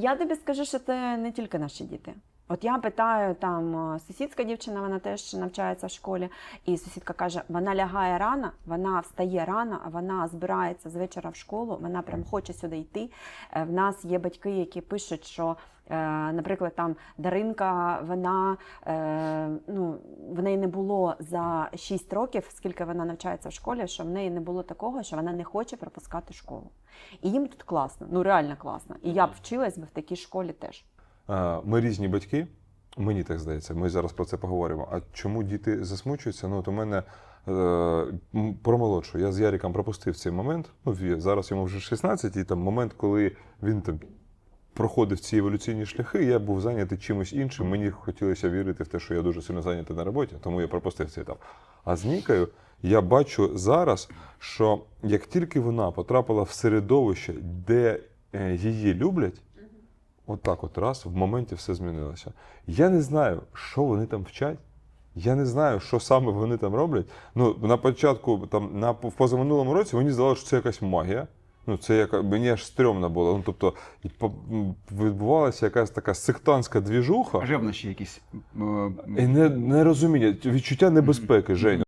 я тобі скажу, що це не тільки наші діти. От я питаю там е, сусідська дівчина, вона теж навчається в школі, і сусідка каже: вона лягає рано, вона встає рано, вона збирається з вечора в школу, вона прям хоче сюди йти. Е, В нас є батьки, які пишуть, що, е, наприклад, там Даринка, вона ну, в неї не було за 6 років, скільки вона навчається в школі, що в неї не було такого, що вона не хоче пропускати школу. І їм тут класно, ну реально класно. І я б вчилась би в такій школі теж. Е, Ми різні батьки, мені так здається, ми зараз про це поговоримо. А чому діти засмучуються? Ну, от у мене е, про молодшу. Я з Яриком пропустив цей момент. Ну, зараз йому вже 16, і там момент, коли він там проходив ці еволюційні шляхи, я був зайнятий чимось іншим. Мені хотілося вірити в те, що я дуже сильно зайнятий на роботі, тому я пропустив цей етап. А з Нікою я бачу зараз, що як тільки вона потрапила в середовище, де е, її люблять. Отак от раз в моменті все змінилося. Я не знаю, що вони там вчать. Я не знаю, що саме вони там роблять. Ну, на початку, там, на в позаминулому році мені здалося, що це якась магія. Ну, це яка мені аж стрьомно було. Ну, тобто, м, відбувалася якась така сектантська двіжуха Ревнощі якісь. е, і не, нерозуміння, відчуття небезпеки, Женя.